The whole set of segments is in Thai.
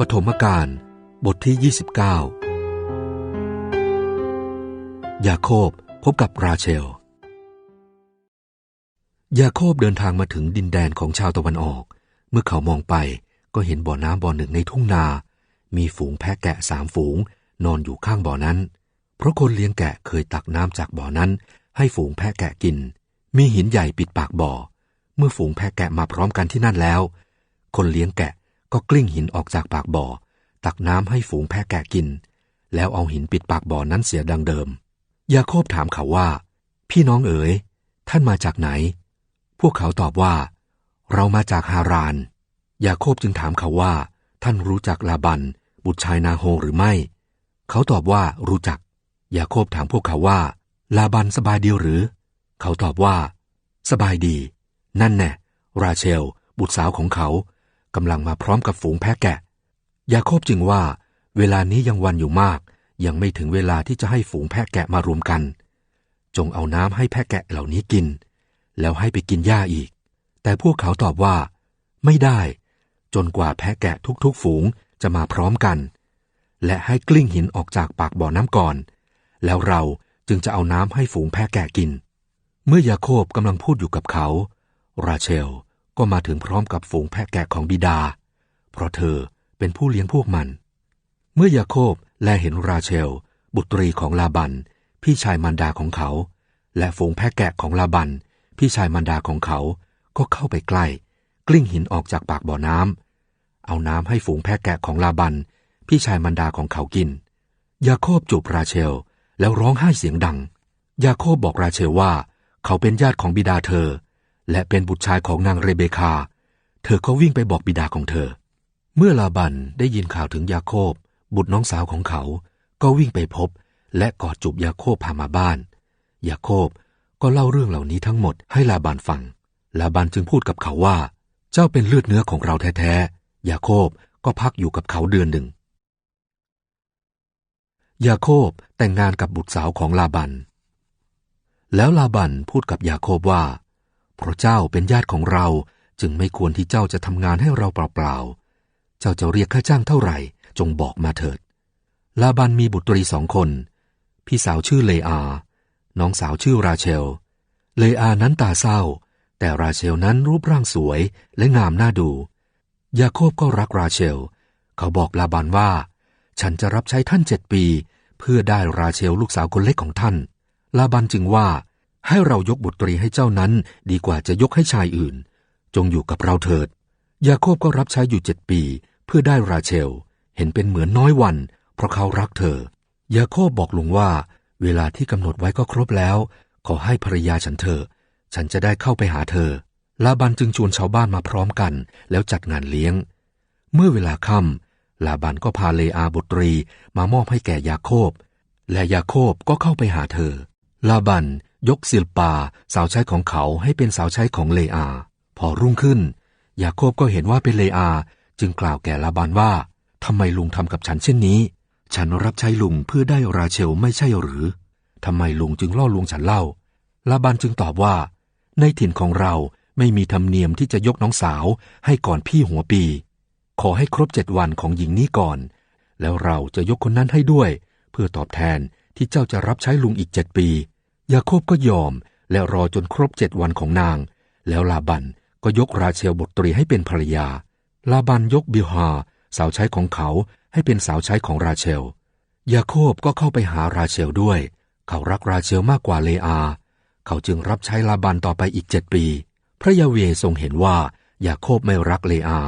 ปฐมกาลบทที่ 29 ยาโคบพบกับราเชล ยาโคบเดินทางมาถึงดินแดนของชาวตะวันออก เมื่อเขามองไปก็เห็นบ่อน้ำบ่อหนึ่งในทุ่งนา มีฝูงแพะแกะสามฝูง นอนอยู่ข้างบ่อนั้น เพราะคนเลี้ยงแกะเคยตักน้ำจากบ่อนั้น ให้ฝูงแพะแกะกิน มีหินใหญ่ปิดปากบ่อ เมื่อฝูงแพะแกะมาพร้อมกันที่นั่นแล้ว คนเลี้ยงแกะ ก็กลิ้งหินออกจากปากบ่อ ตักน้ำให้ฝูงแพะแกะกิน แล้วเอาหินปิดปากบ่อนั้นเสียดังเดิม ยาโคบถามเขาว่า พี่น้องเอ๋ย ท่านมาจากไหน พวกเขาตอบว่า เรามาจากฮาราน ยาโคบจึงถามเขาว่า ท่านรู้จักลาบัน บุตรชายนาโฮหรือไม่ เขาตอบว่ารู้จัก ยาโคบถามพวกเขาว่า ลาบันสบายดีหรือ เขาตอบว่า สบายดี นั่นแน่ราเชล บุตรสาวของเขา กำลังมาพร้อมกับฝูงแพะแกะ ยาโคบจึงว่า เวลานี้ยังวันอยู่มาก ยังไม่ถึงเวลาที่จะให้ฝูงแพะแกะมารวมกัน จงเอาน้ำให้แพะแกะเหล่านี้กิน แล้วให้ไปกินหญ้าอีก แต่พวกเขาตอบว่า ไม่ได้ จนกว่าแพะแกะทุกๆ ฝูงจะมาพร้อมกัน และให้กลิ้งหินออกจากปากบ่อน้ำก่อน แล้วเราจึงจะเอาน้ำให้ฝูงแพะแกะกิน เมื่อยาโคบกำลังพูดอยู่กับเขา ราเชล ก็มาถึงพร้อมกับฝูงแพะแกะของบิดา เพราะเธอเป็นผู้เลี้ยงพวกมัน เมื่อยาโคบแลเห็นราเชล บุตรีของลาบัน พี่ชายมันดาของเขา และฝูงแพะแกะของลาบัน พี่ชายมันดาของเขาก็เข้าไปใกล้ กลิ้งหินออกจากปากบ่อน้ำเอาน้ำให้ฝูงแพะแกะของลาบัน พี่ชายมันดาของเขากิน ยาโคบจูบราเชล แล้วร้องไห้เสียงดัง ยาโคบบอกราเชลว่า เขาเป็นญาติของบิดาเธอ และเป็นบุตรชายของนางเรเบคา เธอก็วิ่งไปบอกบิดาของเธอ เมื่อลาบันได้ยินข่าวถึงยาโคบ บุตรน้องสาวของเขา ก็วิ่งไปพบ และกอดจูบยาโคบพามาบ้าน ยาโคบก็เล่าเรื่องเหล่านี้ทั้งหมดให้ลาบันฟัง ลาบันจึงพูดกับเขาว่า เจ้าเป็นเลือดเนื้อของเราแท้ๆ ยาโคบก็พักอยู่กับเขาเดือนหนึ่ง ยาโคบแต่งงานกับบุตรสาวของลาบัน แล้วลาบันพูดกับยาโคบว่า เพราะเจ้าเป็นญาติของเราจึงไม่ควรที่เจ้าจะทำงานให้เราเปล่าๆ เจ้าจะเรียกค่าจ้างเท่าไหร่ จงบอกมาเถิด ลาบันมีบุตรีสองคน พี่สาวชื่อเลอา น้องสาวชื่อราเชล เลอานั้นตาเศร้า แต่ราเชลนั้นรูปร่างสวยและงามน่าดู ยาโคบก็รักราเชล เขาบอกลาบันว่า ฉันจะรับใช้ท่านเจ็ดปี เพื่อได้ราเชลลูกสาวคนเล็กของท่าน ลาบันจึงว่า ให้เรายกบุตรีให้เจ้านั้นดีกว่าจะยกให้ชายอื่น จงอยู่กับเราเถิด ยาโคบก็รับใช้อยู่เจ็ดปี เพื่อได้ราเชล เห็นเป็นเหมือนน้อยวัน เพราะเขารักเธอ ยาโคบบอกลุงว่า เวลาที่กำหนดไว้ก็ครบแล้ว ขอให้ภรรยาฉันเถอะฉันจะได้เข้าไปหาเธอ ลาบันจึงชวนชาวบ้านมาพร้อมกัน แล้วจัดงานเลี้ยง เมื่อเวลาค่ำลาบันก็พาเลอาบุตรีมามอบให้แก่ยาโคบ และยาโคบก็เข้าไปหาเธอ ลาบัน ยกศิลปาสาวใช้ของเขาให้เป็นสาวใช้ของเลอา พอรุ่งขึ้น ยาโคบก็เห็นว่าเป็นเลอา จึงกล่าวแก่ลาบานว่าทำไมลุงทำกับฉันเช่นนี้ ฉันรับใช้ลุงเพื่อได้ราเชลไม่ใช่หรือทำไมลุงจึงล่อลวงฉันเล่า ลาบานจึงตอบว่า ในถิ่นของเราไม่มีธรรมเนียมที่จะยกน้องสาวให้ก่อนพี่หัวปี ขอให้ครบเจ็ดวันของหญิงนี้ก่อน แล้วเราจะยกคนนั้นให้ด้วย เพื่อตอบแทนที่เจ้าจะรับใช้ลุงอีกเจ็ดปี ยาโคบก็ยอมและรอจนครบเจ็ดวันของนาง แล้วลาบันก็ยกราเชลบุตรีให้เป็นภรรยา ลาบันยกบิลฮา สาวใช้ของเขาให้เป็นสาวใช้ของราเชล ยาโคบก็เข้าไปหาราเชลด้วย เขารักราเชลมากกว่าเลอา เขาจึงรับใช้ลาบันต่อไปอีกเจ็ดปี พระยาเวทรงเห็นว่ายาโคบไม่รักเลอา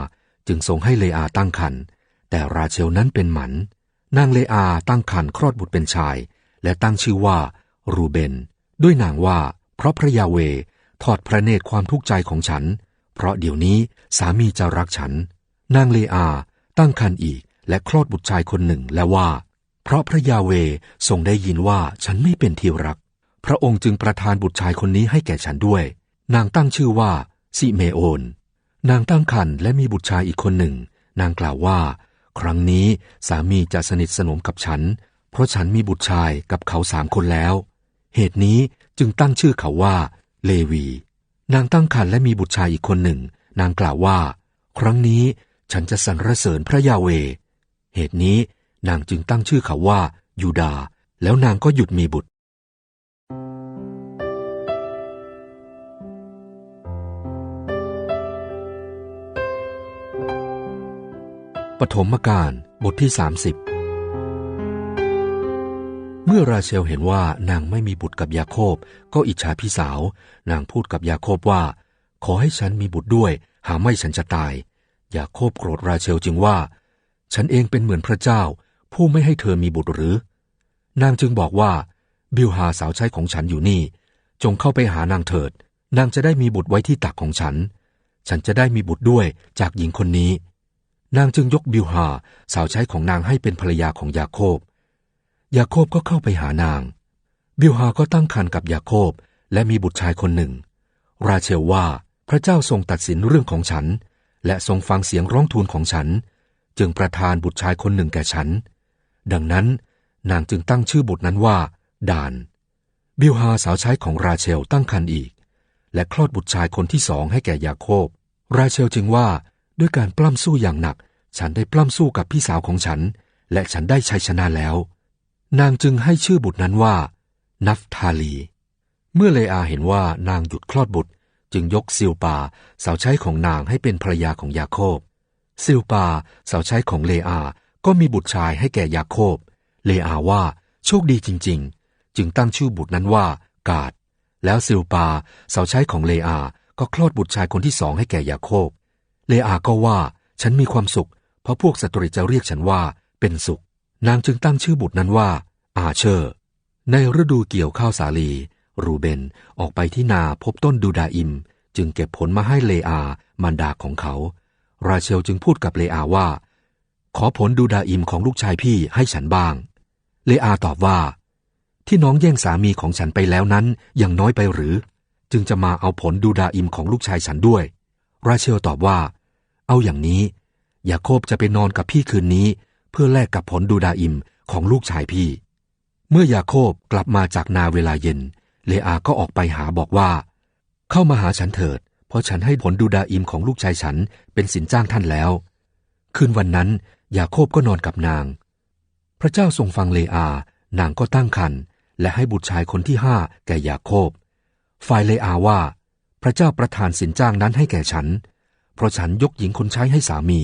จึงทรงให้เลอาตั้งครรภ์แต่ราเชลนั้นเป็นหมัน นางเลอาตั้งครรภ์คลอดบุตรเป็นชาย และตั้งชื่อว่า รูเบน ด้วยนางว่า เพราะพระยาเวทอดพระเนตรความทุกข์ใจของฉัน เพราะเดี๋ยวนี้สามีจะรักฉัน นางเลอาตั้งครรภ์อีกและคลอดบุตรชายคนหนึ่งและว่า เพราะพระยาเวทรงได้ยินว่าฉันไม่เป็นที่รัก พระองค์จึงประทานบุตรชายคนนี้ให้แก่ฉันด้วย นางตั้งชื่อว่าซิเมโอน นางตั้งครรภ์และมีบุตรชายอีกคนหนึ่ง นางกล่าวว่า ครั้งนี้สามีจะสนิทสนมกับฉัน เพราะฉันมีบุตรชายกับเขาสามคนแล้ว เหตุนี้จึงตั้งชื่อเขาว่า เลวี นางตั้งครรภ์และมีบุตรชายอีกคนหนึ่ง นางกล่าวว่า ครั้งนี้ฉันจะสรรเสริญพระยาเว เหตุนี้นางจึงตั้งชื่อเขาว่า ยูดา แล้วนางก็หยุดมีบุตร ปฐมกาลบทที่ 30 มื่อราเชลเห็นว่านางไม่มีบุตรกับยาโคบ ก็อิจฉาพี่สาว นางพูดกับยาโคบว่า ขอให้ฉันมีบุตรด้วย หาไม่ฉันจะตาย ยาโคบโกรธราเชลจึงว่า ฉันเองเป็นเหมือนพระเจ้า ผู้ไม่ให้เธอมีบุตรหรือ นางจึงบอกว่า บิลฮาสาวใช้ของฉันอยู่นี่ จงเข้าไปหานางเถิด นางจะได้มีบุตรไว้ที่ตักของฉัน ฉันจะได้มีบุตรด้วยจากหญิงคนนี้ นางจึงยกบิลฮาสาวใช้ของนางให้เป็นภรรยาของยาโคบ ยาโคบก็เข้าไปหานาง บิลฮาก็ตั้งครรภ์กับยาโคบและมีบุตรชายคนหนึ่ง ราเชลว่าพระเจ้าทรงตัดสินเรื่องของฉัน และทรงฟังเสียงร้องทูลของฉัน จึงประทานบุตรชายคนหนึ่งแก่ฉัน ดังนั้นนางจึงตั้งชื่อบุตรนั้นว่า ดาน บิลฮาสาวใช้ของราเชลตั้งครรภ์อีก และคลอดบุตรชายคนที่สองให้แก่ยาโคบ ราเชลจึงว่าด้วยการปล้ำสู้อย่างหนัก ฉันได้ปล้ำสู้กับพี่สาวของฉัน และฉันได้ชัยชนะแล้ว นางจึงให้ชื่อบุตรนั้นว่า นัฟทาลี เมื่อเลอาเห็นว่านางหยุดคลอดบุตร จึงยกซิลปาสาวใช้ของนางให้เป็นภรรยาของยาโคบ ซิลปาสาวใช้ของเลอา ก็มีบุตรชายให้แก่ยาโคบ เลอาว่าโชคดีจริง ๆ จึงตั้งชื่อบุตรนั้นว่า กาด แล้วซิลปาสาวใช้ของเลอา ก็คลอดบุตรชายคนที่สองให้แก่ยาโคบ เลอาก็ว่าฉันมีความสุข เพราะพวกสตรีจะเรียกฉันว่าเป็นสุข นางจึงตั้งชื่อบุตรนั้นว่า อาเชอร์ ในฤดูเกี่ยวข้าวสาลี รูเบนออกไปที่นาพบต้นดูดาอิม จึงเก็บผลมาให้เลอา มารดาของเขา ราเชลจึงพูดกับเลอาว่า ขอผลดูดาอิมของลูกชายพี่ให้ฉันบ้าง เลอาตอบว่า ที่น้องแย่งสามีของฉันไปแล้วนั้นยังน้อยไปหรือ จึงจะมาเอาผลดูดาอิมของลูกชายฉันด้วย ราเชลตอบว่า เอาอย่างนี้ ยาโคบจะไปนอนกับพี่คืนนี้ เพื่อแลกกับผลดูดาอิมของลูกชายพี่ เมื่อยาโคบกลับมาจากนาเวลาเย็น เลอาก็ออกไปหาบอกว่า เข้ามาหาฉันเถิด เพราะฉันให้ผลดูดาอิมของลูกชายฉันเป็นสินจ้างท่านแล้ว คืนวันนั้นยาโคบก็นอนกับนาง พระเจ้าทรงฟังเลอา นางก็ตั้งครรภ์และให้บุตรชายคนที่ห้าแก่ยาโคบ ฝ่ายเลอาว่า พระเจ้าประทานสินจ้างนั้นให้แก่ฉัน เพราะฉันยกหญิงคนใช้ให้สามี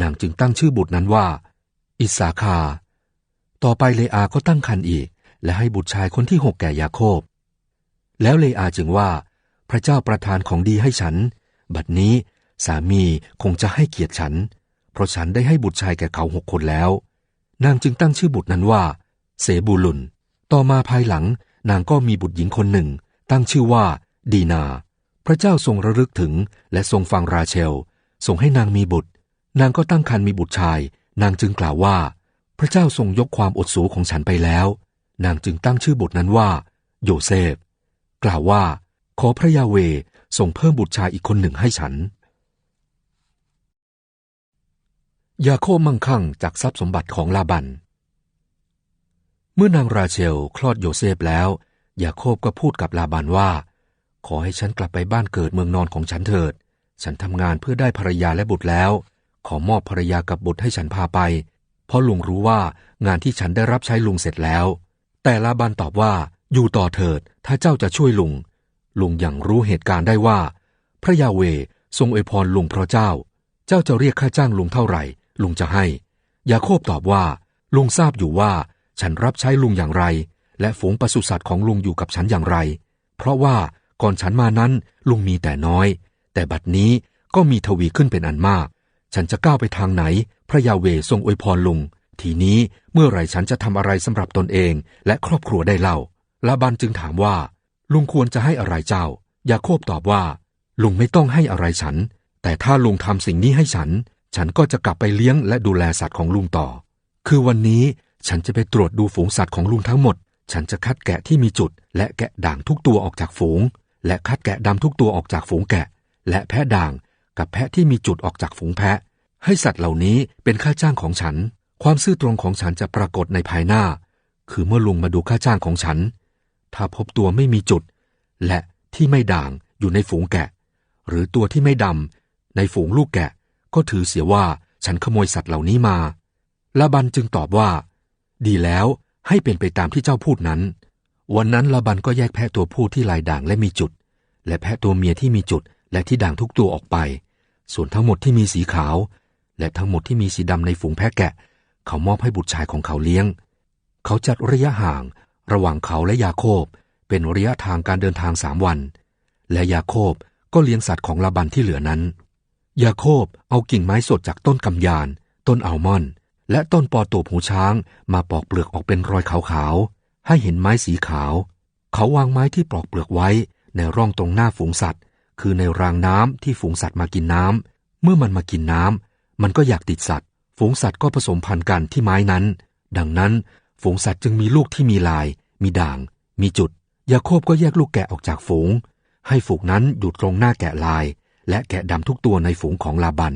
นางจึงตั้งชื่อบุตรนั้นว่า อิสาคา ต่อไปเลอาก็ตั้งครรภ์อีก และให้บุตรชายคนที่หกแก่ยาโคบ แล้วเลอาจึงว่า พระเจ้าประทานของดีให้ฉัน บัดนี้สามีคงจะให้เกียรติฉัน เพราะฉันได้ให้บุตรชายแก่เขาหกคนแล้ว นางจึงตั้งชื่อบุตรนั้นว่า เสบูลุน ต่อมาภายหลังนางก็มีบุตรหญิงคนหนึ่ง ตั้งชื่อว่า ดีนา พระเจ้าทรงระลึกถึงและทรงฟังราเชล ทรงให้นางมีบุตร นางก็ตั้งครรภ์มีบุตรชาย นางจึงกล่าวว่า พระเจ้าทรงยกความอดสูของฉันไปแล้ว นางจึงตั้งชื่อบุตรนั้นว่า โยเซฟ กล่าวว่า ขอพระยาเวทรงเพิ่มบุตรชายอีกคนหนึ่งให้ฉัน ยาโคบมั่งคั่งจากทรัพย์สมบัติของลาบัน เมื่อนางราเชลคลอดโยเซฟแล้ว ยาโคบก็พูดกับลาบันว่า ขอให้ฉันกลับไปบ้านเกิดเมืองนอนของฉันเถิด ฉันทำงานเพื่อได้ภรรยาและบุตรแล้ว ขอมอบภรรยากับบุตรให้ฉันพาไป เพราะลุงรู้ว่างานที่ฉันได้รับใช้ลุงเสร็จแล้ว แต่ลาบันตอบว่าอยู่ต่อเถิด ถ้าเจ้าจะช่วยลุง ลุงอย่างรู้เหตุการณ์ได้ว่า พระยาเวทรงอวยพรลุงเพราะเจ้า เจ้าจะเรียกค่าจ้างลุงเท่าไหร่ ลุงจะให้ ยาโคบตอบว่า ลุงทราบอยู่ว่า ฉันรับใช้ลุงอย่างไร และฝูงปศุสัตว์ของลุงอยู่กับฉันอย่างไร เพราะว่าก่อนฉันมานั้นลุงมีแต่น้อย แต่บัดนี้ก็มีทวีขึ้นเป็นอันมาก ฉันจะก้าวไปทางไหน พระยาเวทรงอวยพรลุง ทีนี้เมื่อไหร่ฉันจะทำอะไรสำหรับตนเองและครอบครัวได้เล่า ลาบันจึงถามว่า ลุงควรจะให้อะไรเจ้า ยาโคบตอบว่า ลุงไม่ต้องให้อะไรฉัน แต่ถ้าลุงทำสิ่งนี้ให้ฉัน ฉันก็จะกลับไปเลี้ยงและดูแลสัตว์ของลุงต่อ คือวันนี้ฉันจะไปตรวจดูฝูงสัตว์ของลุงทั้งหมด ฉันจะคัดแกะที่มีจุด และแกะด่างทุกตัวออกจากฝูง และคัดแกะดำทุกตัวออกจากฝูงแกะ และแพะด่าง กับแพะที่มีจุดออกจากฝูงแพะ ให้สัตว์เหล่านี้เป็นค่าจ้างของฉัน ความซื่อตรงของฉันจะปรากฏในภายหน้า คือเมื่อลุงมาดูค่าจ้างของฉัน ถ้าพบตัวไม่มีจุด และที่ไม่ด่างอยู่ในฝูงแกะ หรือตัวที่ไม่ดำในฝูงลูกแกะ ก็ถือเสียว่าฉันขโมยสัตว์เหล่านี้มาลาบันจึงตอบว่า ดีแล้วให้เป็นไปตามที่เจ้าพูดนั้น วันนั้นลาบันก็แยกแพะตัวผู้ที่ลายด่างและมีจุด และแพะตัวเมียที่มีจุดและที่ด่างทุกตัวออกไป ส่วนทั้งหมดที่มีสีขาว และทั้งหมดที่มีสีดำในฝูงแพะแกะ เขามอบให้บุตรชายของเขาเลี้ยง เขาจัดระยะห่างระหว่างเขาและยาโคบ เป็นระยะทางการเดินทางสามวัน และยาโคบก็เลี้ยงสัตว์ของลาบันที่เหลือนั้น ยาโคบเอากิ่งไม้สดจากต้นกำยาน ต้นอัลมอนด์และต้นปอตูบหูช้างมาปอกเปลือกออกเป็นรอยขาวๆให้เห็นไม้สีขาว เขาวางไม้ที่ปลอกเปลือกไว้ในร่องตรงหน้าฝูงสัตว์ คือในรางน้ำที่ฝูงสัตว์มากินน้ำเมื่อมันมากินน้ำมันก็อยากติดสัตว์ ฝูงสัตว์ก็ผสมพันธุ์กันที่ไม้นั้น ดังนั้น ฝูงสัตว์จึงมีลูกที่มีลาย มีด่าง มีจุด ยาโคบก็แยกลูกแกะออกจากฝูง ให้ฝูงนั้นอยู่ตรงหน้าแกะลาย และแกะดำทุกตัวในฝูงของลาบัน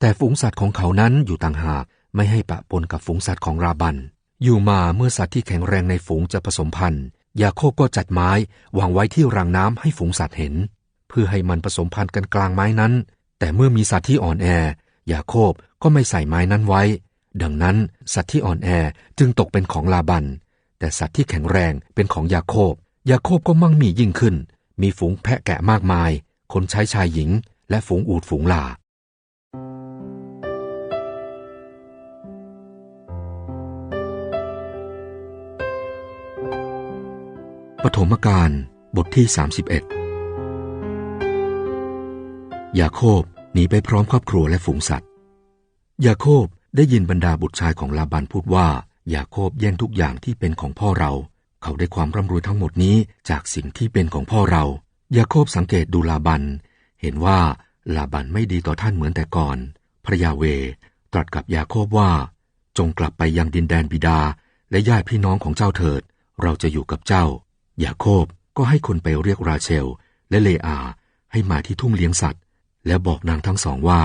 แต่ฝูงสัตว์ของเขานั้นอยู่ต่างหากไม่ให้ปะปนกับฝูงสัตว์ของราบัน อยู่มาเมื่อสัตว์ที่แข็งแรงในฝูงจะผสมพันธุ์ ยาโคบก็จัดไม้วางไว้ที่รางน้ำให้ฝูงสัตว์เห็น เพื่อให้มันผสมพันธุ์กันกลางไม้นั้น แต่เมื่อมีสัตว์ที่อ่อนแอยาโคบก็ไม่ใส่ไม้นั้นไว้ ดังนั้นสัตว์ที่อ่อนแอจึงตกเป็นของลาบัน แต่สัตว์ที่แข็งแรงเป็นของยาโคบ ยาโคบก็มั่งมียิ่งขึ้น มีฝูงแพะแกะมากมาย คนใช้ชายหญิง และฝูงอูดฝูงลาปฐมกาลบทที่ 31 ยาโคบหนีไปพร้อมครอบครัวและฝูงสัตว์ ยาโคบได้ยินบรรดาบุตรชายของลาบันพูดว่า ยาโคบแย่งทุกอย่างที่เป็นของพ่อเรา เขาได้ความร่ำรวยทั้งหมดนี้จากสิ่งที่เป็นของพ่อเรา ยาโคบสังเกตดูลาบัน เห็นว่าลาบันไม่ดีต่อท่านเหมือนแต่ก่อน พระยาเวตรัสกับยาโคบว่า จงกลับไปยังดินแดนบิดา และญาติพี่น้องของเจ้าเถิด เราจะอยู่กับเจ้า ยาโคบก็ให้คนไปเรียกราเชล และเลอาให้มาที่ทุ่งเลี้ยงสัตว์ แล้วบอกนางทั้งสองว่า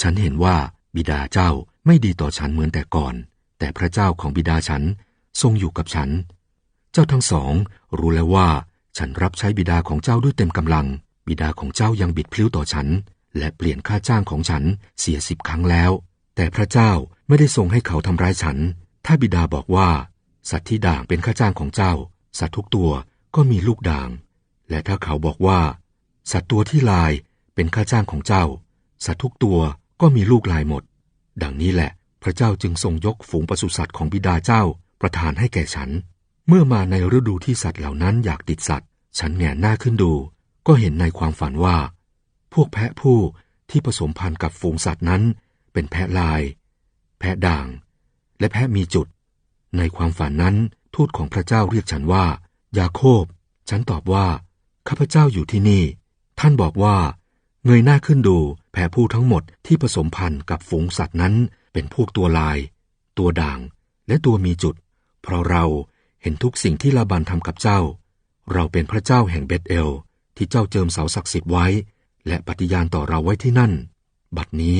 ฉันเห็นว่าบิดาเจ้าไม่ดีต่อฉันเหมือนแต่ก่อน แต่พระเจ้าของบิดาฉันทรงอยู่กับฉัน เจ้าทั้งสอง รู้แล้วว่า ฉันรับใช้บิดาของเจ้าด้วยเต็มกำลัง บิดาของเจ้ายังบิดพลิ้วต่อฉัน และเปลี่ยนค่าจ้างของฉันเสียสิบครั้งแล้ว แต่พระเจ้าไม่ได้ทรงให้เขาทำร้ายฉัน ถ้าบิดาบอกว่า สัตว์ที่ด่างเป็นค่าจ้างของเจ้า สัตว์ทุกตัวก็มีลูกด่าง และถ้าเขาบอกว่า สัตว์ตัวที่ลาย เป็นค่าจ้างของเจ้า สัตว์ทุกตัวก็มีลูกลายหมด ดังนี้แหละ พระเจ้าจึงทรงยกฝูงปศุสัตว์ของบิดาเจ้าประทานให้แก่ฉัน เมื่อมาในฤดูที่สัตว์เหล่านั้นอยากติดสัตว์ ฉันแงหน้าขึ้นดู ก็เห็นในความฝันว่า พวกแพะผู้ที่ผสมพันธุ์กับฝูงสัตว์นั้น เป็นแพะลาย แพะด่าง และแพะมีจุด ในความฝันนั้นทูตของพระเจ้าเรียกฉันว่า ยาโคบ ฉันตอบว่าข้าพเจ้าอยู่ที่นี่ ท่านบอกว่า เงยหน้าขึ้นดูแผ่ผู้ทั้งหมดที่ผสมพันธุ์กับฝูงสัตว์นั้น เป็นพวกตัวลาย ตัวด่าง และตัวมีจุด เพราะเราเห็นทุกสิ่งที่ลาบันทำกับเจ้า เราเป็นพระเจ้าแห่งเบตเอล ที่เจ้าเจิมเสาศักดิ์สิทธิ์ไว้ และปฏิญาณต่อเราไว้ที่นั่น บัดนี้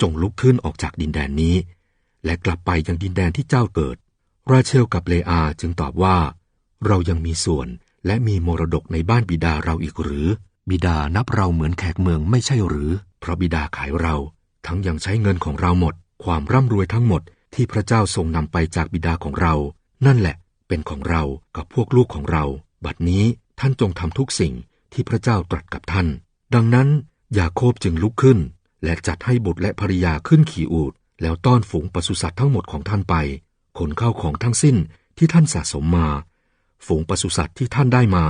จงลุกขึ้นออกจากดินแดนนี้ และกลับไปยังดินแดนที่เจ้าเกิด ราเชลกับเลอาจึงตอบว่า เรายังมีส่วนและมีมรดกในบ้านบิดาเราอีกหรือ บิดานับเราเหมือนแขกเมืองไม่ใช่หรือ เพราะบิดาขายเรา ทั้งยังใช้เงินของเราหมด ความร่ำรวยทั้งหมดที่พระเจ้าทรงนำไปจากบิดาของเรา นั่นแหละ เป็นของเรากับพวกลูกของเรา บัดนี้ท่านจงทำทุกสิ่งที่พระเจ้าตรัสกับท่าน ดังนั้นยาโคบจึงลุกขึ้น และจัดให้บุตรและภริยาขึ้นขี่อูดแล้วต้อนฝูงปศุสัตว์ทั้งหมดของท่านไป ขนเข้าของทั้งสิ้นที่ท่านสะสมมา ฝูงปศุสัตว์ที่ท่านได้มา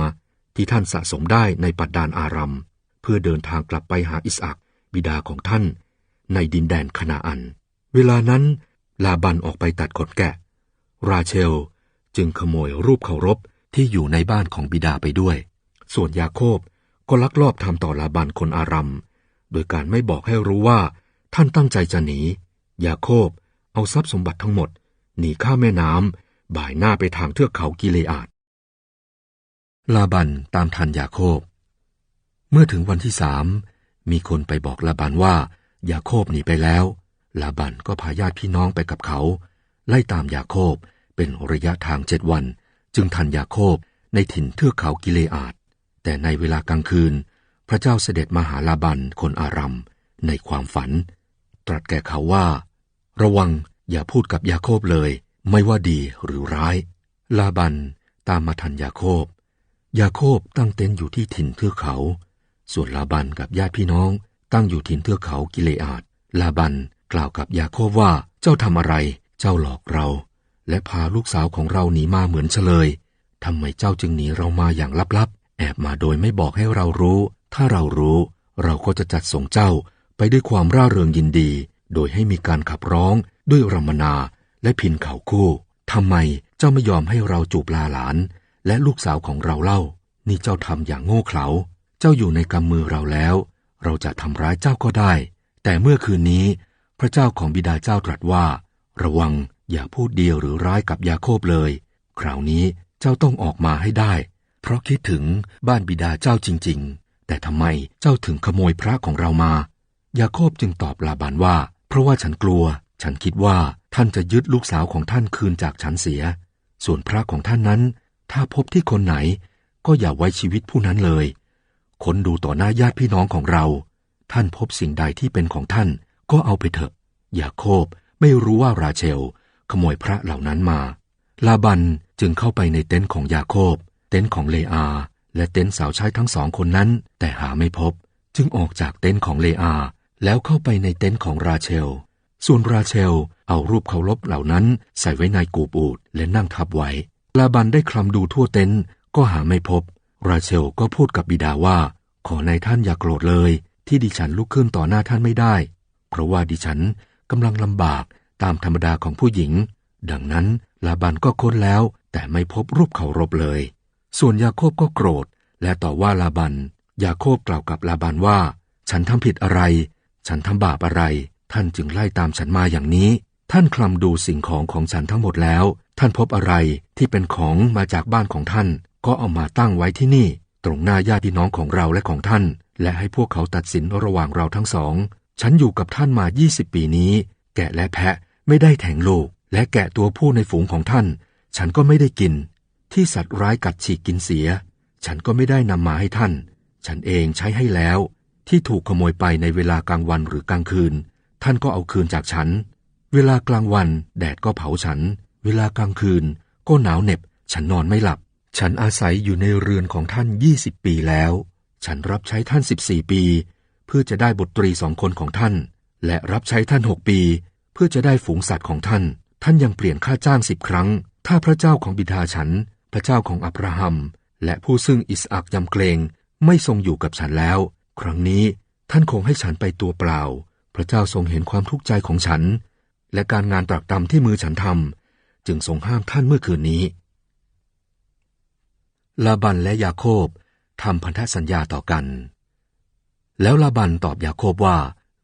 ที่ท่านสะสมได้ในปัดดานอารัม เพื่อเดินทางกลับไปหาอิสอักบิดาของท่าน ในดินแดนคณาอัน เวลานั้นลาบันออกไปตัดขนแกะ ราเชลจึงขโมยรูปเคารพที่อยู่ในบ้านของบิดาไปด้วย ส่วนยาโคบก็ลักลอบทำต่อลาบันคนอารัม โดยการไม่บอกให้รู้ว่าท่านตั้งใจจะหนี ยาโคบเอาทรัพย์สมบัติทั้งหมดหนีข้ามแม่น้ำบ่ายหน้าไปทางเทือกเขากิเลอาด ลาบันตามทันยาโคบ เมื่อถึงวันที่สามมีคนไปบอกลาบันว่ายาโคบหนีไปแล้ว ลาบันก็พาญาติพี่น้องไปกับเขา ไล่ตามยาโคบเป็นระยะทางเจ็ดวัน จึงทันยาโคบในถิ่นเทือกเขากิเลอาดแต่ในเวลากลางคืน พระเจ้าเสด็จมาหาลาบันคนอารัมในความฝัน ตรัสแก่เขาว่า ระวังอย่าพูดกับยาโคบเลย ไม่ว่าดีหรือร้าย ลาบันตามมาทันยาโคบ ยาโคบตั้งเต็นท์อยู่ที่ถิ่นเทือกเขา ส่วนลาบันกับญาติพี่น้อง ตั้งอยู่ถิ่นเทือกเขากิเลอาดลาบันกล่าวกับยาโคบว่าเจ้าทำอะไร เจ้าหลอกเรา และพาลูกสาวของเราหนีมาเหมือนเฉลยทำไมเจ้าจึงหนีเรามาอย่างลับๆ แอบมาโดยไม่บอกให้เรารู้ ถ้าเรารู้ เราก็จะจัดส่งเจ้าไปด้วยความร่าเริงยินดี โดยให้มีการขับร้อง ด้วยรำมนาและพินเข่าคู่ทำไมเจ้าไม่ยอมให้เราจูบลาหลาน และลูกสาวของเราเล่า นี่เจ้าทำอย่างโง่เขลา เจ้าอยู่ในกำมือเราแล้ว เราจะทำร้ายเจ้าก็ได้ แต่เมื่อคืนนี้ พระเจ้าของบิดาเจ้าตรัสว่า ระวังอย่าพูดเดียวหรือร้ายกับยาโคบเลย คราวนี้เจ้าต้องออกมาให้ได้ เพราะคิดถึงบ้านบิดาเจ้าจริง ๆ แต่ทำไมเจ้าถึงขโมยพระของเรามา ยาโคบจึงตอบลาบานว่า เพราะว่าฉันกลัว ฉันคิดว่าท่านจะยึดลูกสาวของท่านคืนจากฉันเสีย ส่วนพระของท่านนั้น ถ้าพบที่คนไหนก็อย่าไว้ชีวิตผู้นั้นเลยคนดูต่อหน้าญาติพี่น้องของเรา ท่านพบสิ่งใดที่เป็นของท่านก็เอาไปเถอะยาโคบไม่รู้ว่าราเชล ขโมยพระเหล่านั้นมา ลาบันจึงเข้าไปในเต็นท์ของยาโคบ เต็นท์ของเลอา และเต็นท์สาวใช้ทั้งสองคนนั้น แต่หาไม่พบ จึงออกจากเต็นท์ของเลอา แล้วเข้าไปในเต็นท์ของราเชล ส่วนราเชลเอารูปเคารพเหล่านั้นใส่ไว้ในกูบูดและนั่งทับไว้ ลาบันได้คลำดูทั่วเต็นท์ก็หาไม่พบ ราเชลก็พูดกับบิดาว่า ขอนายท่านอย่ากโกรธเลย ที่ดิฉันลุกขึ้นต่อหน้าท่านไม่ได้ เพราะว่าดิฉันกำลังลำบากตามธรรมดาของผู้หญิง ดังนั้นลาบันก็ค้นแล้วแต่ไม่พบรูปเคารพเลย ส่วนยาโคบก็โกรธ และต่อว่าลาบัน ยาโคบกล่าวกับลาบันว่า ฉันทำผิดอะไร ฉันทำบาปอะไร ท่านจึงไล่ตามฉันมาอย่างนี้ ท่านคลำดูสิ่งของของฉันทั้งหมดแล้ว ท่านพบอะไรที่เป็นของมาจากบ้านของท่าน ก็เอามาตั้งไว้ที่นี่ ตรงหน้าญาติพี่น้องของเราและของท่าน และให้พวกเขาตัดสินระหว่างเราทั้งสอง ฉันอยู่กับท่านมา 20 ปีนี้ แกะและแพะไม่ได้แทงลูก และแกะตัวผู้ในฝูงของท่าน ฉันก็ไม่ได้กิน ที่สัตว์ร้ายกัดฉีกกินเสีย ฉันก็ไม่ได้นำมาให้ท่าน ฉันเองใช้ให้แล้ว ที่ถูกขโมยไปในเวลากลางวันหรือกลางคืน ท่านก็เอาคืนจากฉัน เวลากลางวันแดดก็เผาฉัน เวลากลางคืนก็หนาวเหน็บ ฉันนอนไม่หลับ ฉันอาศัยอยู่ในเรือนของท่านยี่สิบปีแล้ว ฉันรับใช้ท่านสิบสี่ปี เพื่อจะได้บทตรีสองคนของท่าน และรับใช้ท่านหกปี เพื่อจะได้ฝูงสัตว์ของท่าน ท่านยังเปลี่ยนค่าจ้างสิบครั้ง ถ้าพระเจ้าของบิดาฉัน พระเจ้าของอับราฮัม และผู้ซึ่งอิสอักยำเกรงไม่ทรงอยู่กับฉันแล้ว ครั้งนี้ท่านคงให้ฉันไปตัวเปล่า พระเจ้าทรงเห็นความทุกข์ใจของฉัน และการงานตรากตรำที่มือฉันทำ จึงทรงห้ามท่านเมื่อคืนนี้ ลาบันและยาโคบทำพันธสัญญาต่อกัน แล้วลาบันตอบยาโคบว่า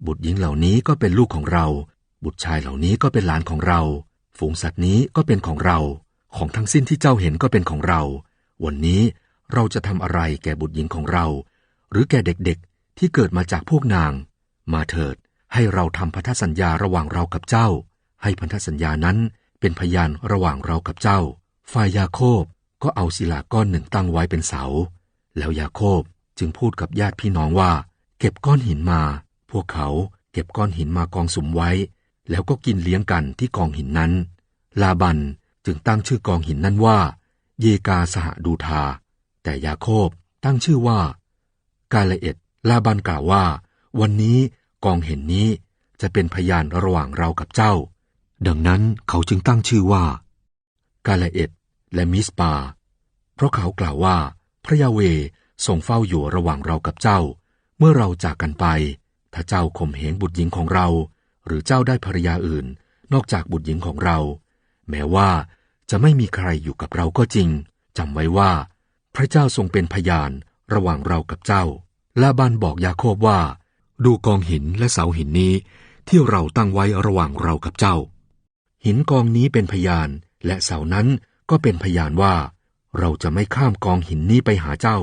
บุตรหญิงเหล่านี้ก็เป็นลูกของเรา บุตรชายเหล่านี้ก็เป็นหลานของเรา ฝูงสัตว์นี้ก็เป็นของเรา ของทั้งสิ้นที่เจ้าเห็นก็เป็นของเรา วันนี้เราจะทำอะไรแก่บุตรหญิงของเรา หรือแก่เด็กๆที่เกิดมาจากพวกนาง มาเถิดให้เราทำพันธสัญญาระหว่างเรากับเจ้า ให้พันธสัญญานั้น เป็นพยานระหว่างเรากับเจ้า ฝ่ายยาโคบก็เอาศิลาก้อนหนึ่งตั้งไว้เป็นเสา แล้วยาโคบจึงพูดกับญาติพี่น้องว่า เก็บก้อนหินมา พวกเขาเก็บก้อนหินมากองสุมไว้ แล้วก็กินเลี้ยงกันที่กองหินนั้น ลาบันจึงตั้งชื่อกองหินนั้นว่า เยกาสหดูทา แต่ยาโคบตั้งชื่อว่า กาเลเอ็ดลาบันกล่าวว่า วันนี้กองเห็นนี้จะเป็นพยานระหว่างเรากับเจ้า ดังนั้นเขาจึงตั้งชื่อว่า กาเลเอ็ดและมิสปา เพราะเขากล่าวว่า พระยาเวทรงเฝ้าอยู่ระหว่างเรากับเจ้า เมื่อเราจากกันไป ถ้าเจ้าข่มเหงบุตรหญิงของเรา หรือเจ้าได้ภรรยาอื่น นอกจากบุตรหญิงของเรา แม้ว่าจะไม่มีใครอยู่กับเราก็จริงจำไว้ว่า พระเจ้าทรงเป็นพยานระหว่างเรากับเจ้าลาบันบอกยาโคบว่า ดูกองหินและเสาหินนี้ ที่เราตั้งไว้ระหว่างเรากับเจ้า หินกองนี้เป็นพยาน และเสานั้นก็เป็นพยานว่า เราจะไม่ข้ามกองหินนี้ไปหาเจ้า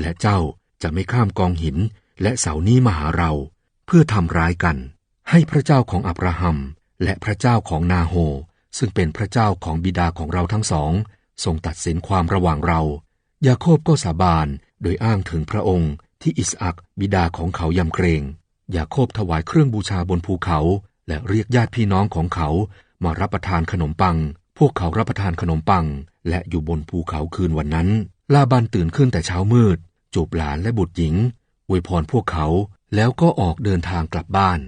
และเจ้าจะไม่ข้ามกองหิน และเสานี้มาหาเรา เพื่อทำร้ายกัน ให้พระเจ้าของอับราฮัม และพระเจ้าของนาโฮ ซึ่งเป็นพระเจ้าของบิดาของเราทั้งสอง ทรงตัดสินความระหว่างเรา ยาโคบก็สาบานโดยอ้างถึงพระองค์ที่อิสอักบิดาของเขายำเกรงยาโคบถวายเครื่องบูชาบนภูเขา และเรียกญาติพี่น้องของเขา มารับประทานขนมปัง พวกเขารับประทานขนมปัง และอยู่บนภูเขาคืนวันนั้น ลาบันตื่นขึ้นแต่เช้ามืดจูบหลานและบุตรหญิงอวยพรพวกเขาแล้วก็ออกเดินทางกลับบ้าน